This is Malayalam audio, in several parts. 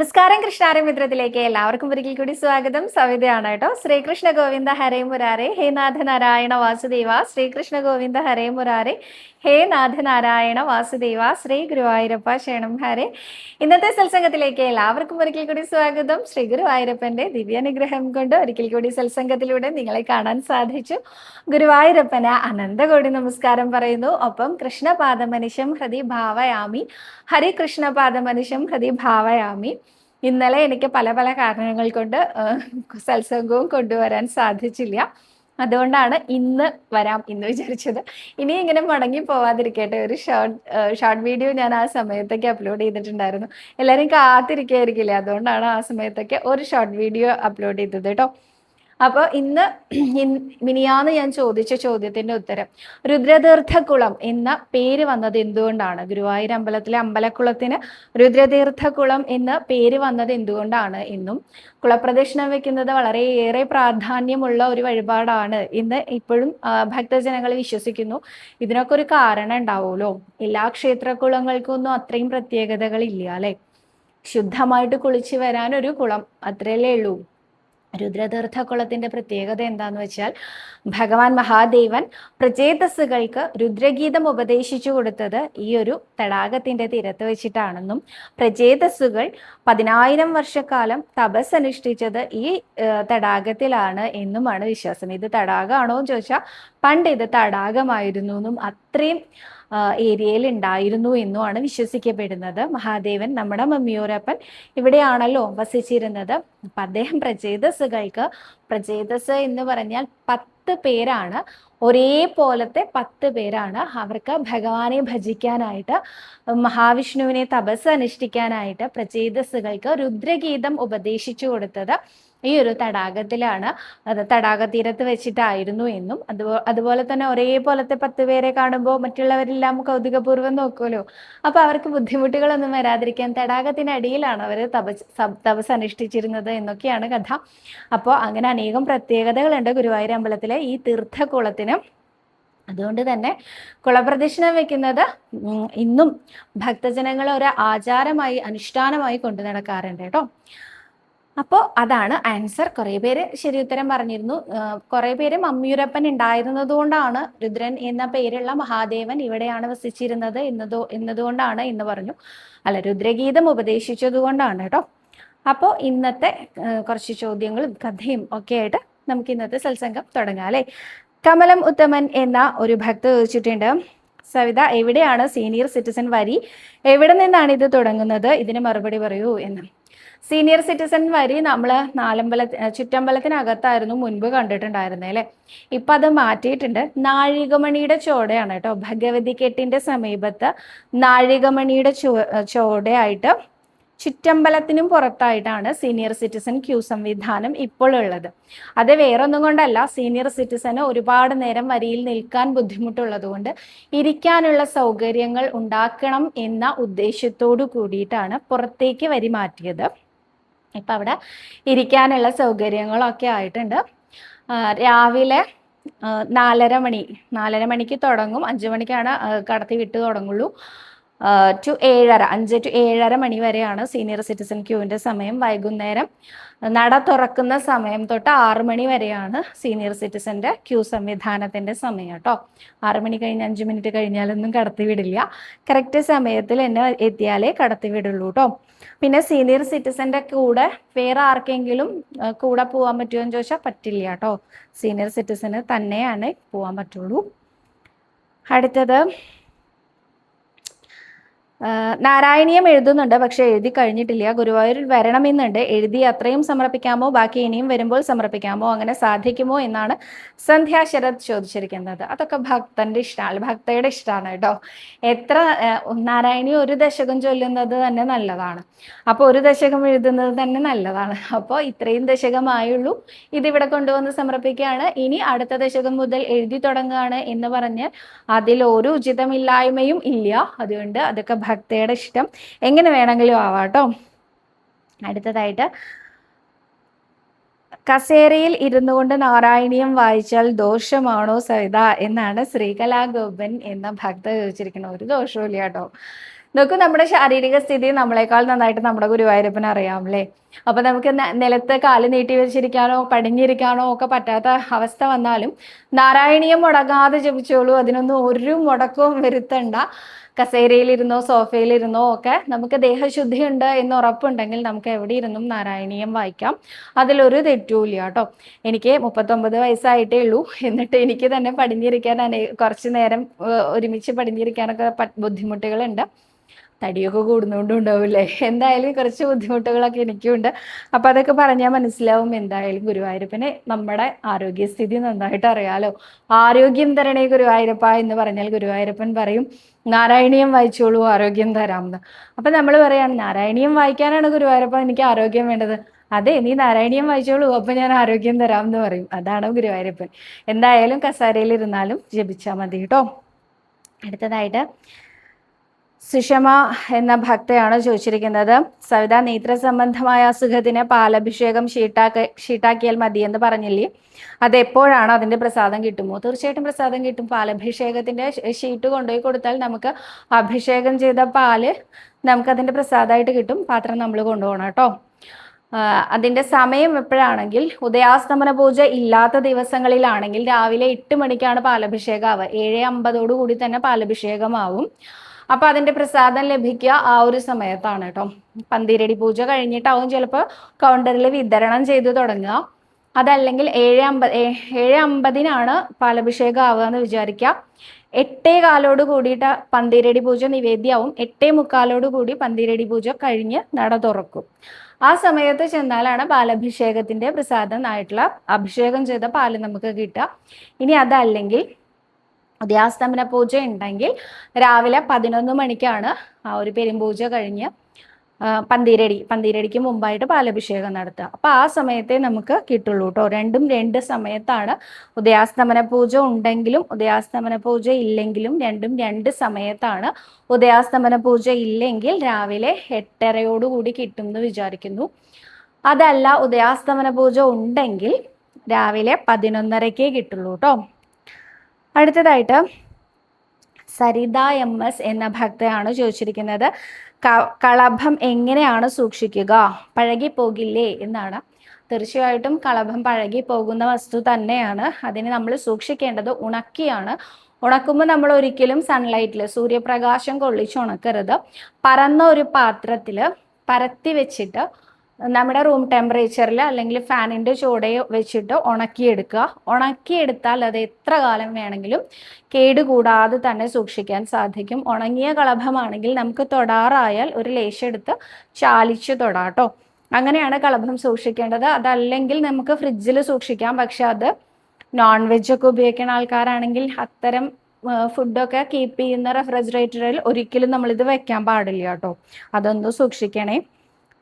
നമസ്കാരം കൃഷ്ണാരമിത്രത്തിലേക്ക് എല്ലാവർക്കും ഒരിക്കൽ കൂടി സ്വാഗതം. സവിതയാണ് കേട്ടോ. ശ്രീകൃഷ്ണ ഗോവിന്ദ ഹരേ മുരാരെ ഹേ നാഥ നാരായണ വാസുദേവ. ശ്രീകൃഷ്ണ ഗോവിന്ദ ഹരേ മുരാരെ ഹേ നാഥ നാരായണ വാസുദേവ. ശ്രീ ഗുരുവായൂരപ്പ ക്ഷേണം ഹരേ. ഇന്നത്തെ സത്സംഗത്തിലേക്ക് എല്ലാവർക്കും ഒരിക്കൽ കൂടി സ്വാഗതം. ശ്രീ ഗുരുവായൂരപ്പന്റെ ദിവ്യാനുഗ്രഹം കൊണ്ട് ഒരിക്കൽ കൂടി സത്സംഗത്തിലൂടെ നിങ്ങളെ കാണാൻ സാധിച്ചു. ഗുരുവായൂരപ്പന് അനന്തകോടി നമസ്കാരം പറയുന്നു. ഒപ്പം കൃഷ്ണപാദമനിശം ഹൃദി ഭാവയാമി. ഹരി മനുഷ്യം ഹൃദി ഭാവയാമി. ഇന്നലെ എനിക്ക് പല പല കാരണങ്ങൾ കൊണ്ട് സത്സംഗവും കൊണ്ടുവരാൻ സാധിച്ചില്ല. അതുകൊണ്ടാണ് ഇന്ന് വരാം എന്ന് വിചാരിച്ചത്. ഇനി ഇങ്ങനെ മടങ്ങി പോവാതിരിക്കട്ടെ. ഒരു ഷോർട്ട് ഷോർട്ട് വീഡിയോ ഞാൻ ആ സമയത്തൊക്കെ അപ്ലോഡ് ചെയ്തിട്ടുണ്ടായിരുന്നു. എല്ലാവരും കാത്തിരിക്കായിരിക്കില്ലേ? അതുകൊണ്ടാണ് ആ സമയത്തൊക്കെ ഒരു ഷോർട്ട് വീഡിയോ അപ്ലോഡ് ചെയ്തത് കേട്ടോ. അപ്പോൾ ഇന്ന് മിനിയാന്ന് ഞാൻ ചോദിച്ച ചോദ്യത്തിന്റെ ഉത്തരം രുദ്രതീർത്ഥക്കുളം എന്ന പേര് വന്നത് എന്തുകൊണ്ടാണ്? ഗുരുവായൂർ അമ്പലത്തിലെ അമ്പലക്കുളത്തിന് രുദ്രതീർത്ഥക്കുളം എന്ന പേര് വന്നത് എന്തുകൊണ്ടാണ് എന്നും കുളപ്രദക്ഷിണം വെക്കുന്നത് വളരെയേറെ പ്രാധാന്യമുള്ള ഒരു വഴിപാടാണ് എന്ന് ഇപ്പോഴും ഭക്തജനങ്ങൾ വിശ്വസിക്കുന്നു. ഇതിനൊക്കെ ഒരു കാരണം ഉണ്ടാവുമല്ലോ. എല്ലാ ക്ഷേത്രക്കുളങ്ങൾക്കൊന്നും അത്രയും പ്രത്യേകതകൾ ഇല്ല അല്ലെ? ശുദ്ധമായിട്ട് കുളിച്ച് വരാൻ ഒരു കുളം അത്രയല്ലേ ഉള്ളൂ. രുദ്രതീർത്ഥക്കുളത്തിന്റെ പ്രത്യേകത എന്താന്ന് വെച്ചാൽ ഭഗവാൻ മഹാദേവൻ പ്രചേതസ്സുകൾക്ക് രുദ്രഗീതം ഉപദേശിച്ചു കൊടുത്തത് ഈ ഒരു തടാകത്തിന്റെ തീരത്ത് വെച്ചിട്ടാണെന്നും പ്രചേതസ്സുകൾ പതിനായിരം വർഷക്കാലം തപസ് അനുഷ്ഠിച്ചത് ഈ തടാകത്തിലാണ് എന്നുമാണ് വിശ്വാസം. ഇത് തടാകമാണോ എന്ന് ചോദിച്ചാൽ പണ്ട് ഇത് തടാകമായിരുന്നു എന്നും അത്രയും ഏരിയയിൽ ഉണ്ടായിരുന്നു എന്നുമാണ് വിശ്വസിക്കപ്പെടുന്നത്. മഹാദേവൻ നമ്മുടെ മമ്മിയോരപ്പൻ ഇവിടെയാണല്ലോ വസിച്ചിരുന്നത്. അപ്പം അദ്ദേഹം പ്രചേതസ്സുകൾക്ക് പ്രചേതസ് എന്ന് പറഞ്ഞാൽ പത്ത് പേരാണ്. ഒരേപോലത്തെ പത്ത് പേരാണ് അവർക്ക് ഭഗവാനെ ഭജിക്കാനായിട്ട് മഹാവിഷ്ണുവിനെ തപസ് അനുഷ്ഠിക്കാനായിട്ട് പ്രചേതസ്സുകൾക്ക് രുദ്രഗീതം ഉപദേശിച്ചു കൊടുത്തത്. ഈ ഒരു തടാകത്തിലാണ് തടാക തീരത്ത് വെച്ചിട്ടായിരുന്നു എന്നും. അതുപോ അതുപോലെ തന്നെ ഒരേപോലത്തെ പത്ത് പേരെ കാണുമ്പോൾ മറ്റുള്ളവരെല്ലാം കൗതുകപൂർവം നോക്കുമല്ലോ. അപ്പൊ അവർക്ക് ബുദ്ധിമുട്ടുകളൊന്നും വരാതിരിക്കാൻ തടാകത്തിനടിയിലാണ് അവർ തപസ് തപസ് അനുഷ്ഠിച്ചിരുന്നത് എന്നൊക്കെയാണ് കഥ. അപ്പോൾ അങ്ങനെ അനേകം പ്രത്യേകതകളുണ്ട് ഗുരുവായൂർ അമ്പലത്തിലെ ഈ തീർത്ഥക്കുളത്തിന്. അതുകൊണ്ട് തന്നെ കുളപ്രദക്ഷിണം വെക്കുന്നത് ഇന്നും ഭക്തജനങ്ങൾ ഒരു ആചാരമായി അനുഷ്ഠാനമായി കൊണ്ടു നടക്കാറുണ്ട് കേട്ടോ. അപ്പോൾ അതാണ് ആൻസർ കുറേ പേര് ശരി ഉത്തരം പറഞ്ഞിരുന്നു. കുറേ പേര് മമ്മിയൂരപ്പൻ ഉണ്ടായിരുന്നതുകൊണ്ടാണ് രുദ്രൻ എന്ന പേരുള്ള മഹാദേവൻ ഇവിടെയാണ് വസിച്ചിരുന്നത് എന്നതോ എന്നതുകൊണ്ടാണ് എന്ന് പറഞ്ഞു. അല്ല രുദ്രഗീതം ഉപദേശിച്ചത് കൊണ്ടാണ് കേട്ടോ. അപ്പോൾ ഇന്നത്തെ കുറച്ച് ചോദ്യങ്ങളും കഥയും ഒക്കെ ആയിട്ട് നമുക്ക് ഇന്നത്തെ സത്സംഗം തുടങ്ങാം അല്ലേ? കമലം ഉത്തമൻ എന്ന ഒരു ഭക്ത ചോദിച്ചിട്ടുണ്ട്. സവിത എവിടെയാണ് സീനിയർ സിറ്റിസൺ വരി? എവിടെ നിന്നാണ് ഇത് തുടങ്ങുന്നത്? ഇതിന് മറുപടി പറയൂ എന്ന്. സീനിയർ സിറ്റിസൺ വരി നമ്മൾ നാലമ്പല ചുറ്റമ്പലത്തിനകത്തായിരുന്നു മുൻപ് കണ്ടിട്ടുണ്ടായിരുന്നത് അല്ലേ? ഇപ്പം അത് മാറ്റിയിട്ടുണ്ട്. നാഴികമണിയുടെ ചോടയാണ് കേട്ടോ. ഭഗവതി കെട്ടിന്റെ സമീപത്ത് നാഴികമണിയുടെ ചോ ചോടയായിട്ട് ചുറ്റമ്പലത്തിനും പുറത്തായിട്ടാണ് സീനിയർ സിറ്റിസൺ ക്യൂ സംവിധാനം ഇപ്പോൾ ഉള്ളത്. അത് വേറൊന്നും കൊണ്ടല്ല സീനിയർ സിറ്റിസന് ഒരുപാട് നേരം വരിയിൽ നിൽക്കാൻ ബുദ്ധിമുട്ടുള്ളത് കൊണ്ട് ഇരിക്കാനുള്ള സൗകര്യങ്ങൾ ഉണ്ടാക്കണം എന്ന ഉദ്ദേശത്തോടു കൂടിയിട്ടാണ് പുറത്തേക്ക് വരി മാറ്റിയത്. ഇപ്പം അവിടെ ഇരിക്കാനുള്ള സൗകര്യങ്ങളൊക്കെ ആയിട്ടുണ്ട്. രാവിലെ നാലര മണി നാലര മണിക്ക് തുടങ്ങും അഞ്ചു മണിക്കാണ് കടത്തി വിട്ട് തുടങ്ങുള്ളൂ. ടു ഏഴര അഞ്ച് ടു ഏഴര മണി വരെയാണ് സീനിയർ സിറ്റിസൺ ക്യൂവിന്റെ സമയം. വൈകുന്നേരം നട തുറക്കുന്ന സമയം തൊട്ട് ആറു മണി വരെയാണ് സീനിയർ സിറ്റിസന്റെ ക്യൂ സംവിധാനത്തിന്റെ സമയം കേട്ടോ. ആറ് മണി കഴിഞ്ഞ് അഞ്ച് മിനിറ്റ് കഴിഞ്ഞാലൊന്നും കടത്തിവിടില്ല കറക്റ്റ് സമയത്തിൽ എന്നെ എത്തിയാലേ കടത്തി വിടുള്ളൂ കേട്ടോ. പിന്നെ സീനിയർ സിറ്റിസന്റെ കൂടെ വേറെ ആർക്കെങ്കിലും കൂടെ പോകാൻ പറ്റുമോ എന്ന് ചോദിച്ചാൽ പറ്റില്ല കേട്ടോ. സീനിയർ സിറ്റിസന് തന്നെയാണ് പോകാൻ പറ്റുള്ളൂ. അടുത്തത് നാരായണീയം എഴുതുന്നുണ്ട് പക്ഷെ എഴുതി കഴിഞ്ഞിട്ടില്ല. ഗുരുവായൂരിൽ വരണമെന്നുണ്ട്. എഴുതി അത്രയും സമർപ്പിക്കാമോ? ബാക്കി ഇനിയും വരുമ്പോൾ സമർപ്പിക്കാമോ? അങ്ങനെ സാധിക്കുമോ എന്നാണ് സന്ധ്യ ശരത് ചോദിച്ചിരിക്കുന്നത്. അതൊക്കെ ഭക്തന്റെ ഇഷ്ടമാണ് ഭക്തയുടെ ഇഷ്ടമാണ് കേട്ടോ. എത്ര ആ, നാരായണി ഒരു ദശകം ചൊല്ലുന്നത് തന്നെ നല്ലതാണ്. അപ്പോൾ ഒരു ദശകം എഴുതുന്നത് തന്നെ നല്ലതാണ്. അപ്പോൾ ഇത്രയും ദശകമായുള്ളൂ. ഇതിവിടെ കൊണ്ടുവന്ന് സമർപ്പിക്കുകയാണ്. ഇനി അടുത്ത ദശകം മുതൽ എഴുതി തുടങ്ങുകയാണ് എന്ന് പറഞ്ഞ് അതിൽ ഒരു ഉചിതമില്ലായ്മയും ഇല്ല. അതുകൊണ്ട് അതൊക്കെ ഭക്തയുടെ ഇഷ്ടം. എങ്ങനെ വേണമെങ്കിലും ആവാട്ടോ അടുത്തതായിട്ട് കസേരയിൽ ഇരുന്നു കൊണ്ട് നാരായണീയം വായിച്ചാൽ ദോഷമാണോ സവിത എന്നാണ് ശ്രീകലാഗോപൻ എന്ന ഭക്ത ചോദിച്ചിരിക്കുന്നത്. ഒരു ദോഷവും കേട്ടോ. നോക്കൂ നമ്മുടെ ശാരീരിക സ്ഥിതി നമ്മളെക്കാൾ നന്നായിട്ട് നമ്മുടെ ഗുരുവായൂരപ്പന് അറിയാം അല്ലേ? അപ്പൊ നമുക്ക് നിലത്ത് കാൽ നീട്ടി വെച്ചിരിക്കാനോ പടിഞ്ഞിരിക്കാനോ ഒക്കെ പറ്റാത്ത അവസ്ഥ വന്നാലും നാരായണീയം മുടങ്ങാതെ ജപിച്ചോളൂ. അതിനൊന്നും ഒരു മുടക്കവും വരുത്തണ്ട. കസേരയിലിരുന്നോ സോഫയിലിരുന്നോ ഒക്കെ നമുക്ക് ദേഹശുദ്ധിയുണ്ട് എന്ന് ഉറപ്പുണ്ടെങ്കിൽ നമുക്ക് എവിടെ ഇരുന്നും നാരായണീയം വായിക്കാം. അതിലൊരു തെറ്റുമില്ല കേട്ടോ. എനിക്ക് മുപ്പത്തൊമ്പത് വയസ്സായിട്ടേ ഉള്ളൂ. എന്നിട്ട് എനിക്ക് തന്നെ പടിഞ്ഞിരിക്കാൻ കുറച്ച് നേരം ഒരുമിച്ച് പടിഞ്ഞിരിക്കാനൊക്കെ ബുദ്ധിമുട്ടുകളുണ്ട്. തടിയൊക്കെ കൂടുന്നോണ്ടും ഉണ്ടാവില്ലേ? എന്തായാലും കുറച്ച് ബുദ്ധിമുട്ടുകളൊക്കെ എനിക്കുണ്ട്. അപ്പൊ അതൊക്കെ പറഞ്ഞാൽ മനസ്സിലാവും. എന്തായാലും ഗുരുവായൂരപ്പനെ നമ്മുടെ ആരോഗ്യസ്ഥിതി നന്നായിട്ട് അറിയാലോ. ആരോഗ്യം തരണേ ഗുരുവായൂരപ്പ എന്ന് പറഞ്ഞാൽ ഗുരുവായൂരപ്പൻ പറയും നാരായണീയം വായിച്ചോളൂ ആരോഗ്യം തരാമെന്ന് അപ്പൊ നമ്മൾ പറയാണ് നാരായണീയം വായിക്കാനാണ് ഗുരുവായൂരപ്പ എനിക്ക് ആരോഗ്യം വേണ്ടത്. അതെ നീ നാരായണീയം വായിച്ചോളൂ അപ്പൊ ഞാൻ ആരോഗ്യം തരാം എന്ന് പറയും. അതാണ് ഗുരുവായൂരപ്പൻ. എന്തായാലും കസാരയിലിരുന്നാലും ജപിച്ചാൽ മതി കേട്ടോ. അടുത്തതായിട്ട് സുഷമ എന്ന ഭക്തയാണ് ചോദിച്ചിരിക്കുന്നത്. സവിത നേത്ര സംബന്ധമായ അസുഖത്തിന് പാലഭിഷേകം ഷീട്ടാക്ക ഷീട്ടാക്കിയാൽ മതി എന്ന് പറഞ്ഞില്ലേ? അത് എപ്പോഴാണ് അതിന്റെ പ്രസാദം കിട്ടുമോ? തീർച്ചയായിട്ടും പ്രസാദം കിട്ടും. പാലഭിഷേകത്തിന്റെ ഷീട്ട് കൊണ്ടുപോയി കൊടുത്താൽ നമുക്ക് അഭിഷേകം ചെയ്ത പാൽ നമുക്കതിന്റെ പ്രസാദമായിട്ട് കിട്ടും. പാത്രം നമ്മൾ കൊണ്ടുപോകണം കേട്ടോ. അതിന്റെ സമയം എപ്പോഴാണെങ്കിൽ? ഉദയാസ്തമന പൂജ ഇല്ലാത്ത ദിവസങ്ങളിലാണെങ്കിൽ രാവിലെ എട്ട് മണിക്കാണ് പാലഭിഷേകം ആവുക. ഏഴ് അമ്പതോടു കൂടി തന്നെ പാലഭിഷേകമാവും. അപ്പൊ അതിന്റെ പ്രസാദം ലഭിക്കുക ആ ഒരു സമയത്താണ് കേട്ടോ. പന്തിരടി പൂജ കഴിഞ്ഞിട്ടാവും ചിലപ്പോൾ കൗണ്ടറിൽ വിതരണം ചെയ്തു തുടങ്ങുക. അതല്ലെങ്കിൽ ഏഴ് അമ്പത് ഏഴ് അമ്പതിനാണ് പാലഭിഷേകം ആവുക എന്ന് വിചാരിക്കുക. എട്ടേ കാലോട് കൂടിയിട്ട് പന്തിരടി പൂജ നിവേദ്യമാവും എട്ടേ മുക്കാലോട് കൂടി പന്തിരടി പൂജ കഴിഞ്ഞ് നട തുറക്കും. ആ സമയത്ത് ചെന്നാലാണ് പാലഭിഷേകത്തിന്റെ പ്രസാദം ആയിട്ടുള്ള അഭിഷേകം ചെയ്ത പാൽ നമുക്ക് കിട്ടുക. ഇനി അതല്ലെങ്കിൽ ഉദയാസ്തമന പൂജ ഉണ്ടെങ്കിൽ രാവിലെ പതിനൊന്ന് മണിക്കാണ് ആ ഒരു പെരുമ്പൂജ കഴിഞ്ഞ് പന്തീരടി പന്തീരടിക്ക് മുമ്പായിട്ട് പാലഭിഷേകം നടത്തുക. അപ്പൊ ആ സമയത്തെ നമുക്ക് കിട്ടുള്ളൂ കേട്ടോ രണ്ടും രണ്ട് സമയത്താണ് ഉദയാസ്തമന പൂജ ഉണ്ടെങ്കിലും ഉദയാസ്തമന പൂജ ഇല്ലെങ്കിലും രണ്ടും രണ്ട് സമയത്താണ് ഉദയാസ്തമന പൂജ ഇല്ലെങ്കിൽ രാവിലെ എട്ടരയോടുകൂടി കിട്ടും എന്ന് വിചാരിക്കുന്നു. അതല്ല ഉദയാസ്തമന പൂജ ഉണ്ടെങ്കിൽ രാവിലെ പതിനൊന്നരക്കേ കിട്ടുള്ളൂ കേട്ടോ അടുത്തതായിട്ട് സരിത എം എസ് എന്ന ഭക്തയാണ് ചോദിച്ചിരിക്കുന്നത്. കളഭം എങ്ങനെയാണ് സൂക്ഷിക്കുക? പഴകി പോകില്ലേ എന്നാണ്. തീർച്ചയായിട്ടും കളഭം പഴകി പോകുന്ന വസ്തു തന്നെയാണ്. അതിനെ നമ്മൾ സൂക്ഷിക്കേണ്ടത് ഉണക്കിയാണ്. ഉണക്കുമ്പോൾ നമ്മൾ ഒരിക്കലും സൺലൈറ്റിൽ സൂര്യപ്രകാശം കൊള്ളിച്ച് ഉണക്കരുത്. പറന്ന ഒരു പാത്രത്തിൽ പരത്തി വെച്ചിട്ട് നമ്മുടെ റൂം ടെമ്പറേച്ചറിൽ അല്ലെങ്കിൽ ഫാനിന്റെ ചുവടെ വെച്ചിട്ട് ഉണക്കിയെടുക്കുക. ഉണക്കിയെടുത്താൽ അത് എത്ര കാലം വേണമെങ്കിലും കേടുകൂടാതെ തന്നെ സൂക്ഷിക്കാൻ സാധിക്കും. ഉണങ്ങിയ കളഭമാണെങ്കിൽ നമുക്ക് തൊടാറായാൽ ഒരു ലേശം എടുത്ത് ചാലിച്ച് തൊടാട്ടോ അങ്ങനെയാണ് കളഭം സൂക്ഷിക്കേണ്ടത്. അതല്ലെങ്കിൽ നമുക്ക് ഫ്രിഡ്ജിൽ സൂക്ഷിക്കാം. പക്ഷെ അത് നോൺ വെജ് ഒക്കെ ഉപയോഗിക്കുന്ന ആൾക്കാരാണെങ്കിൽ അത്തരം ഫുഡൊക്കെ കീപ്പ് ചെയ്യുന്ന റെഫ്രിജറേറ്ററിൽ ഒരിക്കലും നമ്മളിത് വെക്കാൻ പാടില്ല കേട്ടോ. അതൊന്ന് സൂക്ഷിക്കണേ.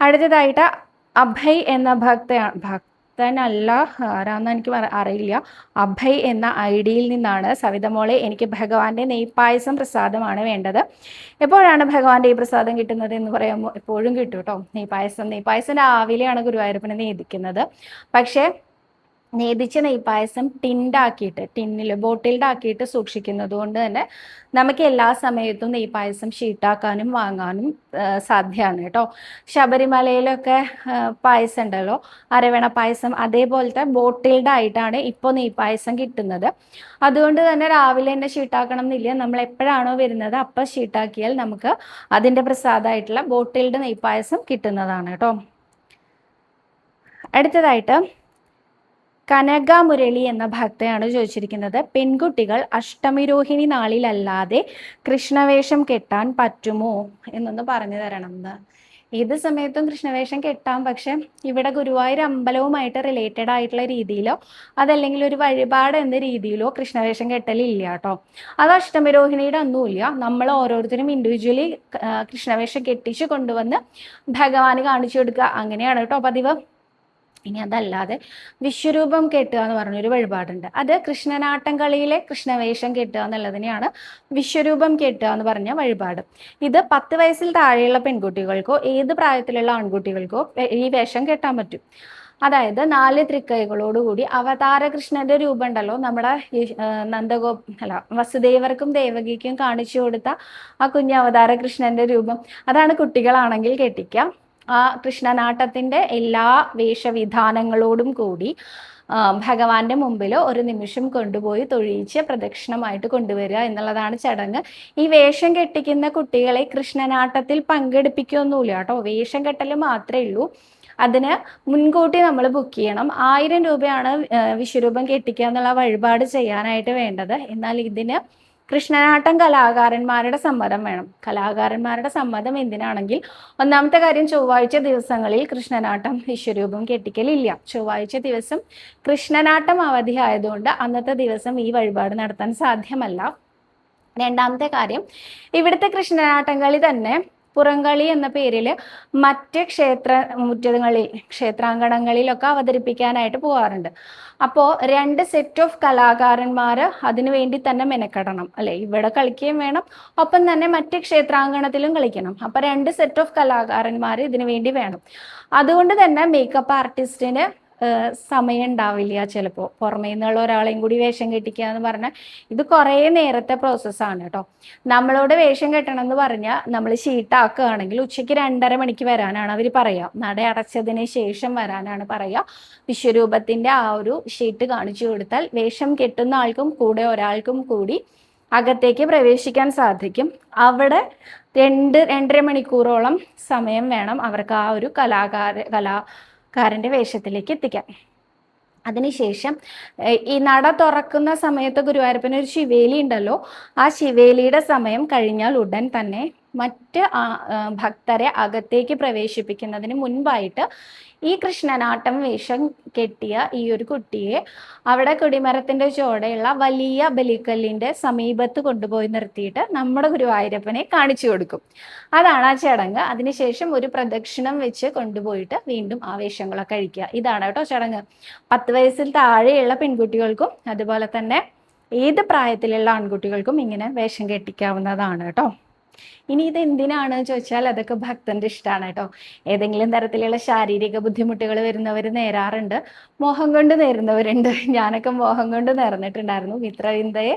അടുത്തതായിട്ട് അഭയ് എന്ന ഭക്തയാണ് ഭക്തനല്ല. ആരാന്ന് എനിക്ക് അറിയില്ല. അഭയ് എന്ന ഐ ഡിയിൽ നിന്നാണ് സവിത മോളെ എനിക്ക് ഭഗവാന്റെ നെയ്പായസം പ്രസാദമാണ് വേണ്ടത്. എപ്പോഴാണ് ഭഗവാന്റെ ഈ പ്രസാദം കിട്ടുന്നത് എന്ന് പറയുമ്പോൾ എപ്പോഴും കിട്ടും കേട്ടോ നെയ്പായസം നെയ്പായസം രാവിലെയാണ് ഗുരുവായൂരപ്പനെ നേദിക്കുന്നത് പക്ഷേ നേദിച്ച നെയ്പായസം ടിൻഡാക്കിയിട്ട് ടിന്നിൽ ബോട്ടിൽഡാക്കിയിട്ട് സൂക്ഷിക്കുന്നത് കൊണ്ട് തന്നെ നമുക്ക് എല്ലാ സമയത്തും നെയ്പായസം ഷീട്ടാക്കാനും വാങ്ങാനും സാധ്യമാണ് കേട്ടോ. ശബരിമലയിലൊക്കെ പായസം ഉണ്ടല്ലോ അരവണ പായസം അതേപോലത്തെ ബോട്ടിൽഡ് ആയിട്ടാണ് ഇപ്പോൾ നെയ്പായസം കിട്ടുന്നത്. അതുകൊണ്ട് തന്നെ രാവിലെ തന്നെ ഷീട്ടാക്കണം എന്നില്ല. നമ്മൾ എപ്പോഴാണോ വരുന്നത് അപ്പം ഷീട്ടാക്കിയാൽ നമുക്ക് അതിന്റെ പ്രസാദമായിട്ടുള്ള ബോട്ടിൽഡ് നെയ്പായസം കിട്ടുന്നതാണ് കേട്ടോ. അടുത്തതായിട്ട് കനക മുരളി എന്ന ഭക്തയാണ് ചോദിച്ചിരിക്കുന്നത്. പെൺകുട്ടികൾ അഷ്ടമിരോഹിണി നാളിലല്ലാതെ കൃഷ്ണവേഷം കെട്ടാൻ പറ്റുമോ എന്നൊന്ന് പറഞ്ഞു തരണം എന്ന്. ഏത് സമയത്തും കൃഷ്ണവേഷം കെട്ടാം. പക്ഷെ ഇവിടെ ഗുരുവായൂർ അമ്പലവുമായിട്ട് റിലേറ്റഡ് ആയിട്ടുള്ള രീതിയിലോ അതല്ലെങ്കിൽ ഒരു വഴിപാട് എന്ന രീതിയിലോ കൃഷ്ണവേഷം കെട്ടലില്ല കേട്ടോ. അത് അഷ്ടമരോഹിണിയുടെ ഒന്നുമില്ല നമ്മൾ ഓരോരുത്തരും ഇൻഡിവിജ്വലി കൃഷ്ണവേഷം കെട്ടിച്ച് കൊണ്ടുവന്ന് ഭഗവാന് കാണിച്ചു കൊടുക്കുക. അങ്ങനെയാണ് കേട്ടോ പതിവ്. ഇനി അതല്ലാതെ വിശ്വരൂപം കെട്ടുക എന്ന് പറഞ്ഞൊരു വഴിപാടുണ്ട്. അത് കൃഷ്ണനാട്ടം കളിയിലെ കൃഷ്ണവേഷം കെട്ടുക എന്നുള്ളതിനെയാണ് വിശ്വരൂപം കെട്ടുക എന്ന് പറഞ്ഞ വഴിപാട്. ഇത് പത്ത് വയസ്സിൽ താഴെയുള്ള പെൺകുട്ടികൾക്കോ ഏത് പ്രായത്തിലുള്ള ആൺകുട്ടികൾക്കോ ഈ വേഷം കെട്ടാൻ പറ്റും. അതായത് നാല് തൃക്കൈകളോടുകൂടി അവതാര കൃഷ്ണന്റെ രൂപം ഉണ്ടല്ലോ. നമ്മുടെ നന്ദഗോ അല്ല വസുദേവർക്കും ദേവകിക്കും കാണിച്ചു കൊടുത്ത ആ കുഞ്ഞു അവതാര കൃഷ്ണന്റെ രൂപം. അതാണ് കുട്ടികളാണെങ്കിൽ കെട്ടിക്കാം. ആ കൃഷ്ണനാട്ടത്തിന്റെ എല്ലാ വേഷവിധാനങ്ങളോടും കൂടി ഭഗവാന്റെ മുമ്പിൽ ഒരു നിമിഷം കൊണ്ടുപോയി തൊഴിയിച്ച് പ്രദക്ഷിണമായിട്ട് കൊണ്ടുവരിക എന്നുള്ളതാണ് ചടങ്ങ്. ഈ വേഷം കെട്ടിക്കുന്ന കുട്ടികളെ കൃഷ്ണനാട്ടത്തിൽ പങ്കെടുപ്പിക്കുകയൊന്നുമില്ല കേട്ടോ. വേഷം കെട്ടൽ മാത്രമേ ഉള്ളൂ. അതിന് മുൻകൂട്ടി നമ്മൾ ബുക്ക് ചെയ്യണം. ആയിരം രൂപയാണ് വിശ്വരൂപം കെട്ടിക്കുക എന്നുള്ള വഴിപാട് ചെയ്യാനായിട്ട് വേണ്ടത്. എന്നാൽ ഇതിന് കൃഷ്ണനാട്ടം കലാകാരന്മാരുടെ സമ്മതം വേണം. കലാകാരന്മാരുടെ സമ്മതം എന്തിനാണെങ്കിൽ ഒന്നാമത്തെ കാര്യം ചൊവ്വാഴ്ച ദിവസങ്ങളിൽ കൃഷ്ണനാട്ടം വിശ്വരൂപം കെട്ടിക്കലില്ല. ചൊവ്വാഴ്ച ദിവസം കൃഷ്ണനാട്ടം അവധി ആയതുകൊണ്ട് അന്നത്തെ ദിവസം ഈ വഴിപാട് നടത്താൻ സാധ്യമല്ല. രണ്ടാമത്തെ കാര്യം ഇവിടുത്തെ കൃഷ്ണനാട്ടം കളി തന്നെ പുറംകളി എന്ന പേരിൽ മറ്റ് ക്ഷേത്ര മുറ്റങ്ങളിൽ ക്ഷേത്രാങ്കണങ്ങളിലൊക്കെ അവതരിപ്പിക്കാനായിട്ട് പോകാറുണ്ട് അപ്പോൾ രണ്ട് സെറ്റ് ഓഫ് കലാകാരന്മാർ അതിനുവേണ്ടി തന്നെ മെനക്കെടണം. അല്ലെ? ഇവിടെ കളിക്കുകയും വേണം. ഒപ്പം തന്നെ മറ്റ് ക്ഷേത്രാങ്കണത്തിലും കളിക്കണം. അപ്പോൾ രണ്ട് സെറ്റ് ഓഫ് കലാകാരന്മാർ ഇതിനു വേണ്ടി വേണം. അതുകൊണ്ട് തന്നെ മേക്കപ്പ് ആർട്ടിസ്റ്റിന് സമയം ഉണ്ടാവില്ല ചിലപ്പോൾ പുറമേ നിന്നുള്ള ഒരാളെയും കൂടി വേഷം കെട്ടിക്കുക എന്ന് പറഞ്ഞാൽ ഇത് കുറേ നേരത്തെ പ്രോസസ്സാണ് കേട്ടോ നമ്മളോട് വേഷം കെട്ടണം എന്ന് പറഞ്ഞാൽ നമ്മൾ ഷീട്ടാക്കുകയാണെങ്കിൽ ഉച്ചയ്ക്ക് രണ്ടര മണിക്ക് വരാനാണ് അവർ പറയുക നട അടച്ചതിന് ശേഷം വരാനാണ് പറയുക വിശ്വരൂപത്തിന്റെ ആ ഒരു ഷീറ്റ് കാണിച്ചു കൊടുത്താൽ വേഷം കെട്ടുന്ന ആൾക്കും കൂടെ ഒരാൾക്കും കൂടി അകത്തേക്ക് പ്രവേശിക്കാൻ സാധിക്കും. അവിടെ രണ്ട് രണ്ടര മണിക്കൂറോളം സമയം വേണം അവർക്ക് ആ ഒരു കലാകാര കലാകാരന്റെ വേഷത്തിലേക്ക് എത്തിക്കാൻ അതിനുശേഷം ഈ നട തുറക്കുന്ന സമയത്ത് ഗുരുവായൂരപ്പന് ഒരു ശിവേലി ഉണ്ടല്ലോ. ആ ശിവേലിയുടെ സമയം കഴിഞ്ഞാൽ ഉടൻ തന്നെ മറ്റ് ഭക്തരെ അകത്തേക്ക് പ്രവേശിപ്പിക്കുന്നതിന് മുൻപായിട്ട് ഈ കൃഷ്ണനാട്ടം വേഷം കെട്ടിയ ഈ ഒരു കുട്ടിയെ അവിടെ കൊടിമരത്തിന്റെ ചുവടെയുള്ള വലിയ ബലിക്കല്ലിന്റെ സമീപത്ത് കൊണ്ടുപോയി നിർത്തിയിട്ട് നമ്മുടെ ഗുരുവായൂരപ്പനെ കാണിച്ചു കൊടുക്കും. അതാണ് ആ ചടങ്ങ്. അതിനുശേഷം ഒരു പ്രദക്ഷിണം വെച്ച് കൊണ്ടുപോയിട്ട് വീണ്ടും ആ വേഷങ്ങളൊക്കെ കഴിക്കുക ഇതാണ് കേട്ടോ ചടങ്ങ്. പത്ത് വയസ്സിൽ താഴെയുള്ള പെൺകുട്ടികൾക്കും അതുപോലെ തന്നെ ഏത് പ്രായത്തിലുള്ള ആൺകുട്ടികൾക്കും ഇങ്ങനെ വേഷം കെട്ടിക്കാവുന്നതാണ് കേട്ടോ. ഇനി ഇത് എന്തിനാണ് ചോദിച്ചാൽ അതൊക്കെ ഭക്തന്റെ ഇഷ്ടമാണ് കേട്ടോ. ഏതെങ്കിലും തരത്തിലുള്ള ശാരീരിക ബുദ്ധിമുട്ടുകൾ വരുന്നവർ നേരാറുണ്ട്. മോഹം കൊണ്ട് നേരുന്നവരുണ്ട്. ഞാനൊക്കെ മോഹം കൊണ്ട് നേർന്നിട്ടുണ്ടായിരുന്നു. മിത്രവിന്ദയെ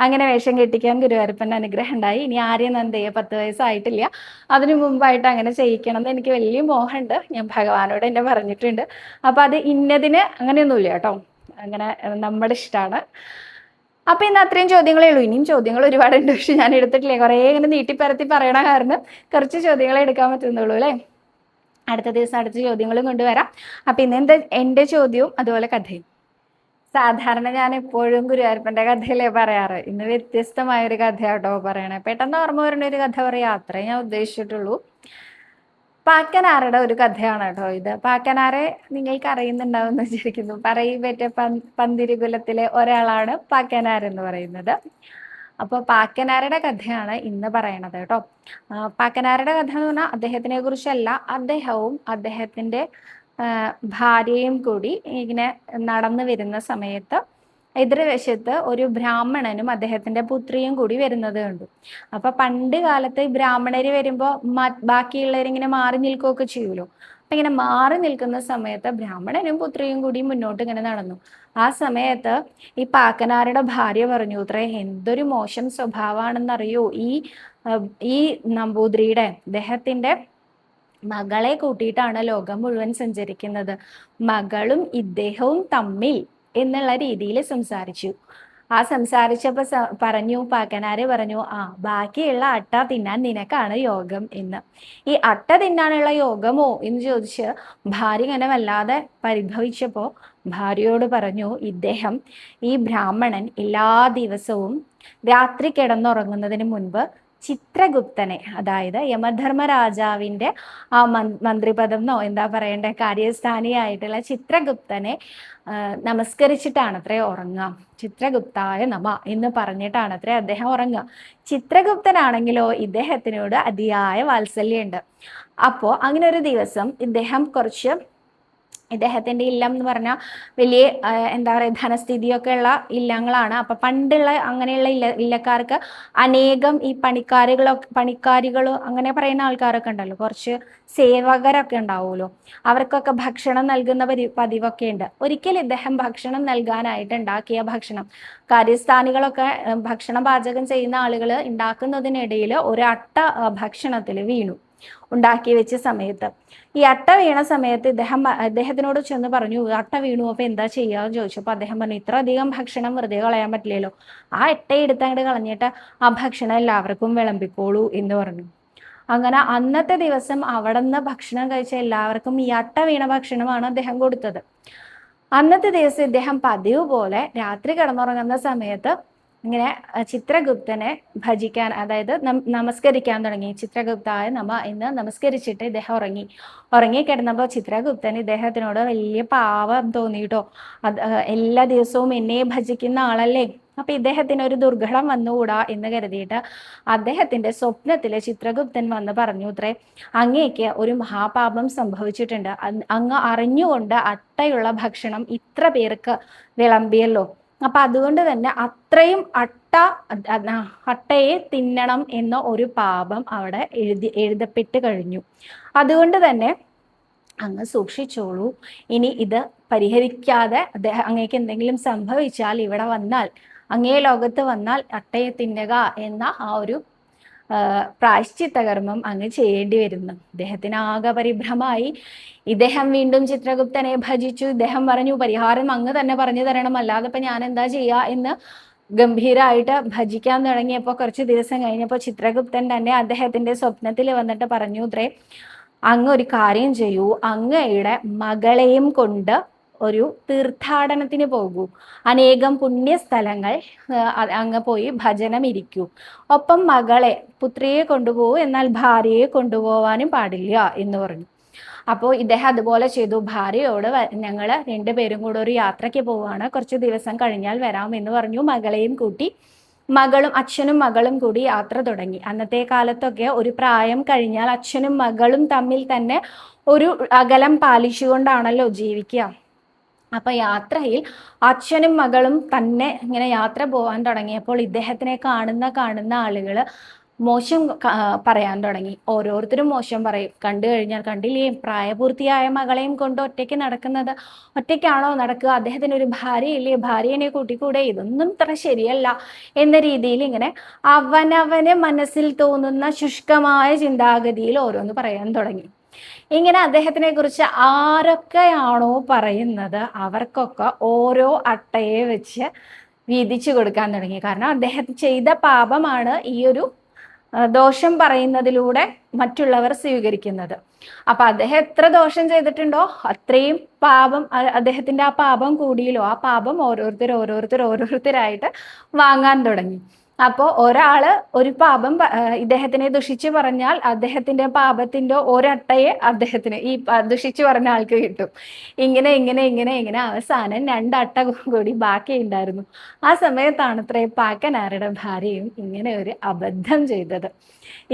അങ്ങനെ വേഷം കെട്ടിക്കാൻ ഗുരുവായൂരപ്പന്റെ അനുഗ്രഹം ഉണ്ടായി. ഇനി ആര്യനന്ദയെ പത്ത് വയസ്സായിട്ടില്ല. അതിനു മുമ്പായിട്ട് അങ്ങനെ ചെയ്യിക്കണം എന്ന് എനിക്ക് വലിയ മോഹമുണ്ട്. ഞാൻ ഭഗവാനോട് എന്നെ പറഞ്ഞിട്ടുണ്ട്. അപ്പോൾ അത് ഇന്നതിന് അങ്ങനെയൊന്നുമില്ല കേട്ടോ. അങ്ങനെ നമ്മുടെ ഇഷ്ടമാണ് അപ്പൊ ഇന്ന് അത്രയും ചോദ്യങ്ങളേ ഉള്ളൂ. ഇനിയും ചോദ്യങ്ങൾ ഒരുപാടുണ്ട്. പക്ഷെ ഞാൻ എടുത്തിട്ടില്ലേ? കുറേ ഇങ്ങനെ നീട്ടിപ്പരത്തി പറയണ കാരണം കുറച്ച് ചോദ്യങ്ങളെ എടുക്കാൻ പറ്റുന്നുള്ളൂ അല്ലേ? അടുത്ത ദിവസം അടുത്ത ചോദ്യങ്ങളും കൊണ്ടുവരാം. അപ്പൊ ഇന്ന് എന്താ എന്റെ ചോദ്യവും അതുപോലെ കഥയും. സാധാരണ ഞാൻ എപ്പോഴും ഗുരുവായൂരപ്പന്റെ കഥയിലേ പറയാറ്. ഇന്ന് വ്യത്യസ്തമായൊരു കഥയാട്ടോ പറയണേ. പെട്ടെന്ന് ഓർമ്മ വരുന്ന ഒരു കഥ പറയാം. അത്രേ ഞാൻ ഉദ്ദേശിച്ചിട്ടുള്ളൂ. പാക്കനാരുടെ ഒരു കഥയാണ് കേട്ടോ ഇത്. പാക്കനാരെ നിങ്ങൾക്ക് അറിയുന്നുണ്ടാവും എന്ന് വിചാരിക്കുന്നു പറ്റ പന്തിരികുലത്തിലെ ഒരാളാണ് പാക്കനാർ എന്ന് പറയുന്നത്. അപ്പോൾ പാക്കനാരുടെ കഥയാണ് ഇന്ന് പറയണത് കേട്ടോ. പാക്കനാരുടെ കഥ എന്ന് പറഞ്ഞാൽ അദ്ദേഹത്തിനെ കുറിച്ചല്ല അദ്ദേഹവും അദ്ദേഹത്തിന്റെ ഭാര്യയും കൂടി ഇങ്ങനെ നടന്നു വരുന്ന സമയത്ത് എതിർവശത്ത് ഒരു ബ്രാഹ്മണനും അദ്ദേഹത്തിന്റെ പുത്രിയും കൂടി വരുന്നത് കണ്ടു. അപ്പൊ പണ്ട് കാലത്ത് ബ്രാഹ്മണര് വരുമ്പോ ബാക്കിയുള്ളവരിങ്ങനെ മാറി നിൽക്കുകയൊക്കെ ചെയ്യുമല്ലോ അപ്പൊ ഇങ്ങനെ മാറി നിൽക്കുന്ന സമയത്ത് ബ്രാഹ്മണനും പുത്രിയും കൂടി മുന്നോട്ട് ഇങ്ങനെ നടന്നു. ആ സമയത്ത് ഈ പാക്കനാരുടെ ഭാര്യ പറഞ്ഞു ഇത്രേ എന്തൊരു മോശം സ്വഭാവമാണെന്നറിയോ? ഈ ഈ നമ്പൂതിരിയുടെ അദ്ദേഹത്തിന്റെ മകളെ കൂട്ടിയിട്ടാണ് ലോകം മുഴുവൻ സഞ്ചരിക്കുന്നത്. മകളും ഇദ്ദേഹവും തമ്മിൽ എന്നുള്ള രീതിയിൽ സംസാരിച്ചു. ആ സംസാരിച്ചപ്പോ പറഞ്ഞു പാക്കനാര് പറഞ്ഞു ആ ബാക്കിയുള്ള അട്ട തിന്നാൻ നിനക്കാണ് യോഗം എന്ന്. ഈ അട്ട തിന്നാനുള്ള യോഗമോ എന്ന് ചോദിച്ച് ഭാര്യ ഇങ്ങനെ വല്ലാതെ പരിഭവിച്ചപ്പോൾ ഭാര്യയോട് പറഞ്ഞു ഇദ്ദേഹം ഈ ബ്രാഹ്മണൻ എല്ലാ ദിവസവും രാത്രി കിടന്നുറങ്ങുന്നതിന് മുൻപ് ചിത്രഗുപ്തനെ അതായത് യമധർമ്മരാജാവിന്റെ ആ മന് മന്ത്രിപദം എന്നോ എന്താ പറയണ്ടേ കാര്യസ്ഥാനിയായിട്ടുള്ള ചിത്രഗുപ്തനെ നമസ്കരിച്ചിട്ടാണ് അത്രേ ഉറങ്ങുക. ചിത്രഗുപ്തായ നമ എന്ന് പറഞ്ഞിട്ടാണ് അത്രേ അദ്ദേഹം ഉറങ്ങുക. ചിത്രഗുപ്തനാണെങ്കിലോ ഇദ്ദേഹത്തിനോട് അതിയായ വാത്സല്യമുണ്ട്. അപ്പോൾ അങ്ങനെ ഒരു ദിവസം ഇദ്ദേഹം കുറച്ച് ഇദ്ദേഹത്തിന്റെ ഇല്ലം എന്ന് പറഞ്ഞാൽ വലിയ എന്താ പറയുക ധനസ്ഥിതിയൊക്കെ ഉള്ള ഇല്ലങ്ങളാണ്. അപ്പം പണ്ടുള്ള അങ്ങനെയുള്ള ഇല്ല ഇല്ലക്കാർക്ക് അനേകം ഈ പണിക്കാരികളൊക്കെ പണിക്കാരികളോ അങ്ങനെ പറയുന്ന ആൾക്കാരൊക്കെ ഉണ്ടല്ലോ. കുറച്ച് സേവകരൊക്കെ ഉണ്ടാവുമല്ലോ. അവർക്കൊക്കെ ഭക്ഷണം നൽകുന്ന പരി പതിവൊക്കെ ഉണ്ട്. ഒരിക്കൽ ഇദ്ദേഹം ഭക്ഷണം നൽകാനായിട്ട് ഉണ്ടാക്കിയ ഭക്ഷണം കാര്യസ്ഥാനികളൊക്കെ ഭക്ഷണം പാചകം ചെയ്യുന്ന ആളുകൾ ഉണ്ടാക്കുന്നതിനിടയിൽ ഒരു അട്ട ഭക്ഷണത്തിൽ വീണു. ഉണ്ടാക്കി വെച്ച സമയത്ത്. ഈ അട്ട വീണ സമയത്ത് ഇദ്ദേഹം അദ്ദേഹത്തിനോട് ചെന്ന് പറഞ്ഞു അട്ട വീണു അപ്പൊ എന്താ ചെയ്യാന്ന് ചോദിച്ചപ്പോൾ അദ്ദേഹം പറഞ്ഞു ഇത്ര അധികം ഭക്ഷണം വെറുതെ കളയാൻ പറ്റില്ലല്ലോ. ആ അട്ട എടുത്ത് അങ്ങോട്ട് കളഞ്ഞിട്ട് ആ ഭക്ഷണം എല്ലാവർക്കും വിളമ്പിക്കോളൂ എന്ന് പറഞ്ഞു. അങ്ങനെ അന്നത്തെ ദിവസം അവിടെ നിന്ന് ഭക്ഷണം കഴിച്ച എല്ലാവർക്കും ഈ അട്ട വീണ ഭക്ഷണമാണ് അദ്ദേഹം കൊടുത്തത്. അന്നത്തെ ദിവസം ഇദ്ദേഹം പതിവ് പോലെ രാത്രി കിടന്നുറങ്ങുന്ന സമയത്ത് ഇങ്ങനെ ചിത്രഗുപ്തനെ ഭജിക്കാൻ അതായത് നമസ്കരിക്കാൻ തുടങ്ങി. ചിത്രഗുപ്തായ നമ എന്ന് നമസ്കരിച്ചിട്ട് ഇദ്ദേഹം ഉറങ്ങി. ഉറങ്ങി കിടന്നപ്പോൾ ചിത്രഗുപ്തൻ ഇദ്ദേഹത്തിനോട് വലിയ പാവം തോന്നിയിട്ടോ അത് എല്ലാ ദിവസവും എന്നെ ഭജിക്കുന്ന ആളല്ലേ? അപ്പൊ ഇദ്ദേഹത്തിന് ഒരു ദുർഘടം വന്നുകൂടാ എന്ന് കരുതിയിട്ട് അദ്ദേഹത്തിന്റെ സ്വപ്നത്തിൽ ചിത്രഗുപ്തൻ വന്ന് പറഞ്ഞു ഇത്രേ അങ്ങേക്ക് ഒരു മഹാപാപം സംഭവിച്ചിട്ടുണ്ട്. അങ് അങ്ങ് അറിഞ്ഞുകൊണ്ട് അട്ടയുള്ള ഭക്ഷണം ഇത്ര പേർക്ക് വിളമ്പിയല്ലോ. അപ്പൊ അതുകൊണ്ട് തന്നെ അത്രയും അട്ട അട്ടയെ തിന്നണം എന്ന ഒരു പാപം അവിടെ എഴുതി എഴുതപ്പെട്ട് കഴിഞ്ഞു. അതുകൊണ്ട് തന്നെ അങ്ങ് സൂക്ഷിച്ചോളൂ. ഇനി ഇത് പരിഹരിക്കാതെ അദ്ദേഹം അങ്ങേക്ക് എന്തെങ്കിലും സംഭവിച്ചാൽ ഇവിടെ വന്നാൽ അങ്ങേ ലോകത്ത് വന്നാൽ അട്ടയെ തിന്നുക എന്ന ആ ഒരു ആ, പ്രായശ്ചിത്ത കർമ്മം അങ്ങ് ചെയ്യേണ്ടി വരുന്നു. ഇദ്ദേഹത്തിന് ആകെ പരിഭ്രമായി. ഇദ്ദേഹം വീണ്ടും ചിത്രഗുപ്തനെ ഭജിച്ചു. ഇദ്ദേഹം പറഞ്ഞു പരിഹാരം അങ്ങ് തന്നെ പറഞ്ഞു തരണം. അല്ലാതെ ഇപ്പൊ ഞാൻ എന്താ ചെയ്യാ? എന്ന് ഗംഭീരമായിട്ട് ഭജിക്കാൻ തുടങ്ങിയപ്പോൾ കുറച്ച് ദിവസം കഴിഞ്ഞപ്പോൾ ചിത്രഗുപ്തൻ തന്നെ അദ്ദേഹത്തിന്റെ സ്വപ്നത്തിൽ വന്നിട്ട് പറഞ്ഞു ഇത്രേ അങ്ങ് ഒരു കാര്യം ചെയ്യൂ. അങ്ങയുടെ മകളെയും കൊണ്ട് ഒരു തീർത്ഥാടനത്തിന് പോകൂ. അനേകം പുണ്യസ്ഥലങ്ങൾ സ്ഥലങ്ങൾ അങ്ങ് പോയി ഭജനം ഇരിക്കൂ ഒപ്പം മകളെ പുത്രിയെ കൊണ്ടുപോകൂ എന്നാൽ ഭാര്യയെ കൊണ്ടുപോവാനും പാടില്ല എന്ന് പറഞ്ഞു. അപ്പോൾ ഇദ്ദേഹം അതുപോലെ ചെയ്തു. ഭാര്യയോട് ഞങ്ങൾ രണ്ടുപേരും കൂടെ ഒരു യാത്രയ്ക്ക് പോവാണ്. കുറച്ച് ദിവസം കഴിഞ്ഞാൽ വരാം എന്ന് പറഞ്ഞു. മകളെയും കൂട്ടി മകളും അച്ഛനും മകളും കൂടി യാത്ര തുടങ്ങി. അന്നത്തെ കാലത്തൊക്കെ ഒരു പ്രായം കഴിഞ്ഞാൽ അച്ഛനും മകളും തമ്മിൽ തന്നെ ഒരു അകലം പാലിച്ചുകൊണ്ടാണല്ലോ ജീവിക്കുക. അപ്പൊ യാത്രയിൽ അച്ഛനും മകളും തന്നെ ഇങ്ങനെ യാത്ര പോകാൻ തുടങ്ങിയപ്പോൾ ഇദ്ദേഹത്തിനെ കാണുന്ന കാണുന്ന ആളുകൾ മോശം പറയാൻ തുടങ്ങി. ഓരോരുത്തരും മോശം പറയും. കണ്ടു കഴിഞ്ഞാൽ കണ്ടില്ലേ? പ്രായപൂർത്തിയായ മകളെയും കൊണ്ട് ഒറ്റയ്ക്ക് നടക്കുന്നത് ഒറ്റയ്ക്കാണോ നടക്കുക? അദ്ദേഹത്തിന് ഒരു ഭാര്യയില്ലേ? ഭാര്യനെ കൂട്ടിക്കൂടെ? ഇതൊന്നും ഇത്ര ശരിയല്ല എന്ന രീതിയിൽ ഇങ്ങനെ അവനവന് മനസ്സിൽ തോന്നുന്ന ശുഷ്കമായ ചിന്താഗതിയിൽ ഓരോന്ന് പറയാൻ തുടങ്ങി. ഇങ്ങനെ അദ്ദേഹത്തിനെ കുറിച്ച് ആരൊക്കെയാണോ പറയുന്നത് അവർക്കൊക്കെ ഓരോ അട്ടയെ വെച്ച് വീതിച്ചു കൊടുക്കാൻ തുടങ്ങി. കാരണം അദ്ദേഹം ചെയ്ത പാപമാണ് ഈ ഒരു ദോഷം പറയുന്നതിലൂടെ മറ്റുള്ളവർ സ്വീകരിക്കുന്നത്. അപ്പൊ അദ്ദേഹം എത്ര ദോഷം ചെയ്തിട്ടുണ്ടോ അത്രയും പാപം അദ്ദേഹത്തിന്റെ ആ പാപം കൂടിയല്ലോ. ആ പാപം ഓരോരുത്തർ ഓരോരുത്തർ ഓരോരുത്തരായിട്ട് വാങ്ങാൻ തുടങ്ങി. അപ്പോൾ ഒരാൾ ഒരു പാപം ഇദ്ദേഹത്തിനെ ദുഷിച്ചു പറഞ്ഞാൽ അദ്ദേഹത്തിന്റെ പാപത്തിന്റെ ഒരട്ടയെ അദ്ദേഹത്തിന് ഈ ദുഷിച്ചു പറഞ്ഞ ആൾക്ക് കിട്ടും. ഇങ്ങനെ ഇങ്ങനെ ഇങ്ങനെ ഇങ്ങനെ അവസാനം രണ്ടട്ട കൂടി ബാക്കി ഉണ്ടായിരുന്നു. ആ സമയത്താണ് അത്രേ പാക്കനാരുടെ ഭാര്യയും ഇങ്ങനെ ഒരു അബദ്ധം ചെയ്തത്.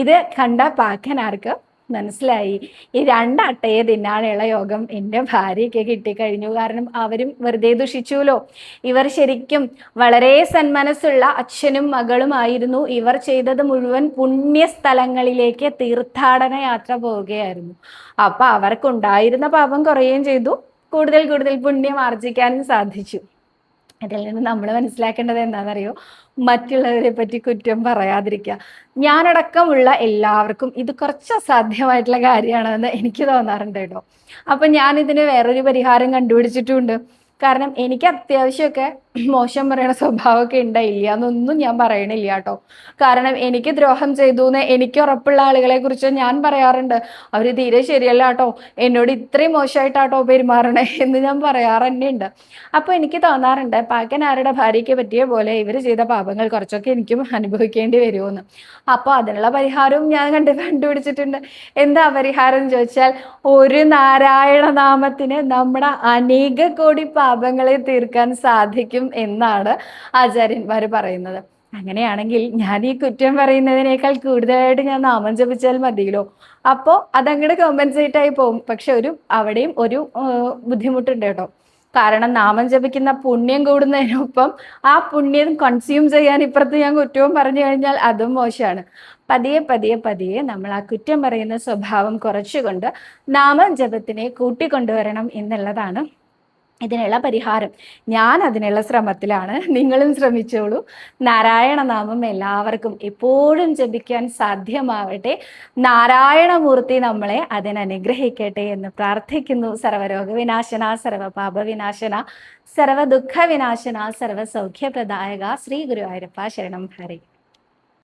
ഇത് കണ്ട പാക്കനാർക്ക് മനസ്സിലായി. ഈ രണ്ടട്ടയെ തിന്നാനുള്ള യോഗം എന്റെ ഭാര്യയ്ക്ക് കിട്ടിക്കഴിഞ്ഞു. കാരണം അവരും വെറുതെ ദുഷിച്ചുല്ലോ ഇവർ ശരിക്കും വളരെ സന്മനസ്സുള്ള അച്ഛനും മകളുമായിരുന്നു ഇവർ ചെയ്തത് മുഴുവൻ പുണ്യ പുണ്യസ്ഥലങ്ങളിലേക്ക് തീർത്ഥാടന യാത്ര പോവുകയായിരുന്നു. അപ്പൊ അവർക്കുണ്ടായിരുന്ന പാപം കുറയുകയും ചെയ്തു. കൂടുതൽ കൂടുതൽ പുണ്യം ആർജിക്കാനും സാധിച്ചു. ഇതിൽ നിന്ന് നമ്മൾ മനസ്സിലാക്കേണ്ടത് എന്താണെന്നറിയോ? മറ്റുള്ളവരെ പറ്റി കുറ്റം പറയാതിരിക്കുക ഞാനടക്കമുള്ള എല്ലാവർക്കും ഇത് കുറച്ച് അസാധ്യമായിട്ടുള്ള കാര്യമാണെന്ന് എനിക്ക് തോന്നാറുണ്ട് കേട്ടോ. അപ്പൊ ഞാൻ ഇതിന് വേറൊരു പരിഹാരം കണ്ടുപിടിച്ചിട്ടുമുണ്ട് കാരണം എനിക്ക് അത്യാവശ്യമൊക്കെ മോശം പറയണ സ്വഭാവമൊക്കെ ഉണ്ടായില്ല. എന്നൊന്നും ഞാൻ പറയണില്ല കേട്ടോ. കാരണം എനിക്ക് ദ്രോഹം ചെയ്തു എന്ന് എനിക്ക് ഉറപ്പുള്ള ആളുകളെ കുറിച്ച് ഞാൻ പറയാറുണ്ട്. അവർ തീരെ ശരിയല്ല കേട്ടോ. എന്നോട് ഇത്രയും മോശമായിട്ടാട്ടോ പെരുമാറണേ എന്ന് ഞാൻ പറയാറ് തന്നെ ഉണ്ട് അപ്പോൾ എനിക്ക് തോന്നാറുണ്ട് പാക്കനാരുടെ ഭാര്യയ്ക്ക് പറ്റിയ പോലെ ഇവർ ചെയ്ത പാപങ്ങൾ കുറച്ചൊക്കെ എനിക്കും അനുഭവിക്കേണ്ടി വരുമെന്ന്. അപ്പോൾ അതിനുള്ള പരിഹാരവും ഞാൻ കണ്ട് കണ്ടുപിടിച്ചിട്ടുണ്ട്. എന്താ പരിഹാരം ചോദിച്ചാൽ ഒരു നാരായണ നാമത്തിന് നമ്മുടെ അനേക കോടി പാപങ്ങളെ തീർക്കാൻ സാധിക്കും എന്നാണ് ആചാര്യന്മാർ പറയുന്നത്. അങ്ങനെയാണെങ്കിൽ ഞാൻ ഈ കുറ്റം പറയുന്നതിനേക്കാൾ കൂടുതലായിട്ട് ഞാൻ നാമം ജപിച്ചാൽ മതിയല്ലോ? അപ്പോ അതങ്ങോട്ട് കോമ്പൻസേറ്റ് ആയി പോകും പക്ഷെ ഒരു അവിടെയും ഒരു ബുദ്ധിമുട്ടുണ്ട് കേട്ടോ. കാരണം നാമം ജപിക്കുന്ന പുണ്യം കൂടുന്നതിനൊപ്പം ആ പുണ്യം കൺസ്യൂം ചെയ്യാൻ ഇപ്പുറത്ത് ഞാൻ കുറ്റവും പറഞ്ഞു കഴിഞ്ഞാൽ അതും മോശമാണ്. പതിയെ പതിയെ പതിയെ നമ്മൾ ആ കുറ്റം പറയുന്ന സ്വഭാവം കുറച്ചുകൊണ്ട് നാമം ജപത്തിനെ കൂട്ടിക്കൊണ്ടുവരണം എന്നുള്ളതാണ് ഇതിനുള്ള പരിഹാരം. ഞാൻ അതിനുള്ള ശ്രമത്തിലാണ്. നിങ്ങളും ശ്രമിച്ചോളൂ. നാരായണ നാമം എല്ലാവർക്കും എപ്പോഴും ജപിക്കാൻ സാധ്യമാവട്ടെ. നാരായണമൂർത്തി നമ്മളെ അതിനനുഗ്രഹിക്കട്ടെ എന്ന് പ്രാർത്ഥിക്കുന്നു. സർവരോഗ വിനാശന സർവപാപ വിനാശന ശ്രീ ഗുരു വിനാശന സർവ ശ്രീ ഗുരുവായൂരപ്പ ശരണം. ഹരി.